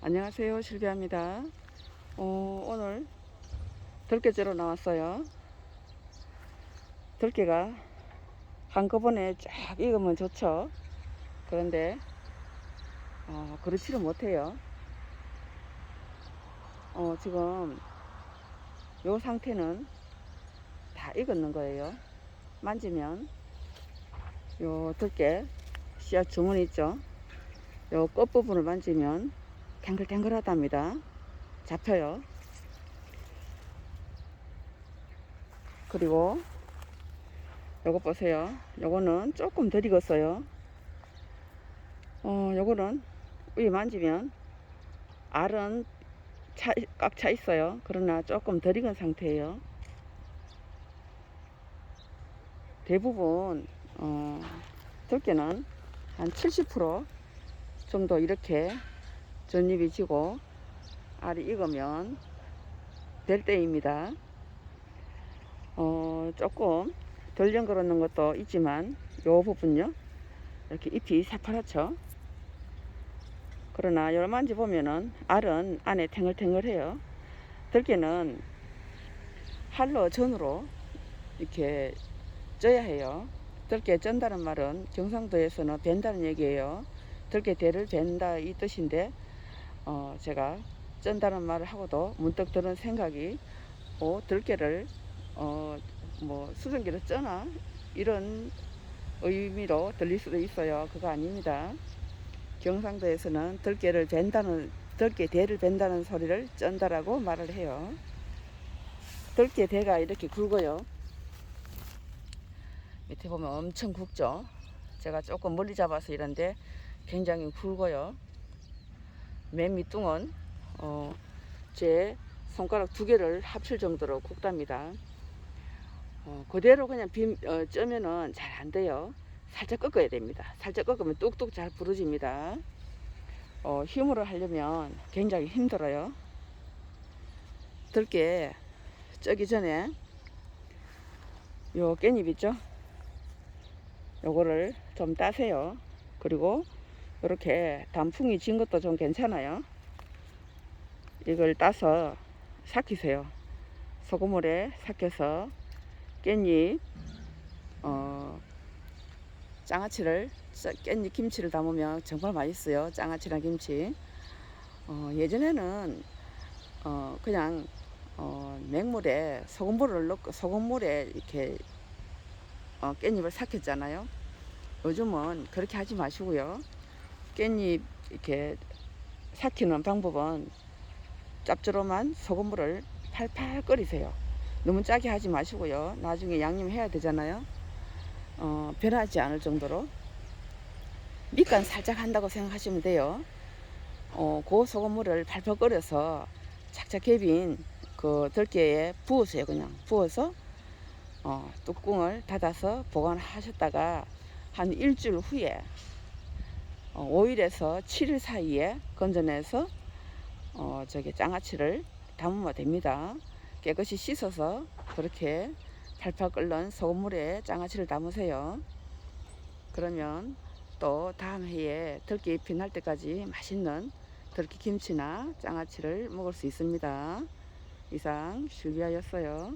안녕하세요. 실비아입니다. 어, 오늘 들깨째로 나왔어요. 들깨가 한꺼번에 쫙 익으면 좋죠. 그런데 어, 그렇지를 못해요. 어, 지금 요 상태는 다 익었는 거예요. 만지면 요 들깨 씨앗 주머니 있죠? 요 끝부분을 만지면 탱글탱글하답니다. 잡혀요. 그리고 요거 보세요. 요거는 조금 덜 익었어요. 어, 요거는 위에 만지면 알은 차, 꽉차 있어요. 그러나 조금 덜 익은 상태예요. 대부분 어, 들깨는 한 70% 정도 이렇게 전입이 지고 알이 익으면 될 때입니다. 어, 조금 덜 연그러는 것도 있지만 요 부분요 이렇게 잎이 새파랗죠. 그러나 여러 만지 보면은 알은 안에 탱글탱글해요. 들깨는 할로 전으로 이렇게 쪄야 해요. 들깨 쩐다는 말은 경상도에서는 벤다는 얘기예요. 들깨 대를 벤다 이 뜻인데 어, 제가 쩐다는 말을 하고도 문득 드는 생각이 어, 들깨를 어, 뭐 수증기로 쩌나 이런 의미로 들릴 수도 있어요. 그거 아닙니다. 경상도에서는 들깨를 벤다는 들깨 대를 벤다는 소리를 쩐다라고 말을 해요. 들깨 대가 이렇게 굵어요. 밑에 보면 엄청 굵죠. 제가 조금 멀리 잡아서 이런데 굉장히 굵어요. 맨 밑둥은 어, 제 손가락 두 개를 합칠 정도로 굵답니다. 어, 그대로 그냥 빔, 어, 쪄면은 잘 안 돼요. 살짝 꺾어야 됩니다. 살짝 꺾으면 뚝뚝 잘 부러집니다. 어, 힘으로 하려면 굉장히 힘들어요. 들게 쪄기 전에 요 깻잎 있죠? 요거를 좀 따세요. 그리고 이렇게 단풍이 진 것도 좀 괜찮아요. 이걸 따서 삭히세요. 소금물에 삭혀서 깻잎, 어, 장아찌를, 깻잎 김치를 담으면 정말 맛있어요. 장아찌랑 김치. 어, 예전에는 어, 그냥 어, 맹물에 소금물을 넣고 소금물에 이렇게 어, 깻잎을 삭혔잖아요. 요즘은 그렇게 하지 마시고요. 깻잎 이렇게 삭히는 방법은 짭조름한 소금물을 팔팔 끓이세요. 너무 짜게 하지 마시고요. 나중에 양념해야 되잖아요. 어, 변하지 않을 정도로 밑간 살짝 한다고 생각하시면 돼요. 어, 그 소금물을 팔팔 끓여서 착착 개빈 그 들깨에 부으세요. 그냥 부어서 어, 뚜껑을 닫아서 보관하셨다가 한 일주일 후에 어, 5일에서 7일 사이에 건져내서 어, 저기 장아찌를 담으면 됩니다. 깨끗이 씻어서 그렇게 팔팔 끓는 소금물에 장아찌를 담으세요. 그러면 또 다음 해에 잎이 날 때까지 맛있는 들깨 김치나 장아찌를 먹을 수 있습니다. 이상 실비아였어요.